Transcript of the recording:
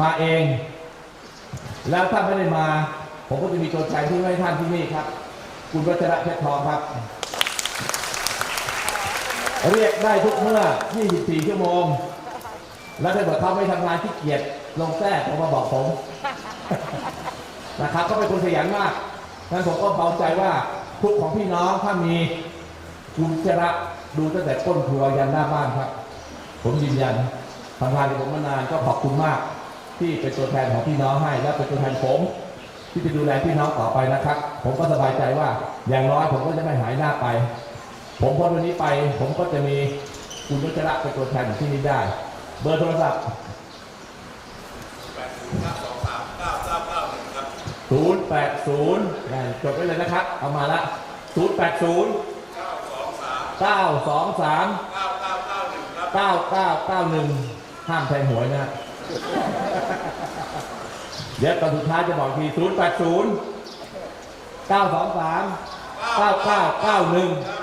มาเอง แล้วถ้าไม่ได้มา ผมก็จะมีตัวแทนที่ให้ท่านที่นี่ครับ คุณวัชระเพชรทองครับ เรียกได้ทุกเมื่อ 24 ชั่วโมง แล้วถ้าเกิดเขาไม่ทำงานที่เกียจลงแท้ผมมาบอกผม นะครับ ก็เป็นคนขยันมากนั้นผมก็เบาใจว่าทุกของพี่น้องถ้ามีคุณจระดูตั้งแต่ต้นครัวยันหน้าบ้านครับ ผมยืนยันทำงานกับผมมานานก็ขอบคุณมาก ที่เป็นตัวแทนของพี่น้องให้ และเป็นตัวแทนผมที่จะดูแลพี่น้องต่อไปนะครับ ผมก็สบายใจว่าอย่างน้อยผมก็จะไม่หายหน้าไป ผมพ้นวันนี้ไป ผมก็จะมีคุณวัชระเป็นตัวแทนอยู่ที่นี่ได้ เบอร์โทรศัพท์080นะจดไว้เลยนะครับ เอามาละ080 923 9991ห้ามแทงหวยนะ เดี๋ยวตอนสุดท้ายจะบอกอีกที080 923 9991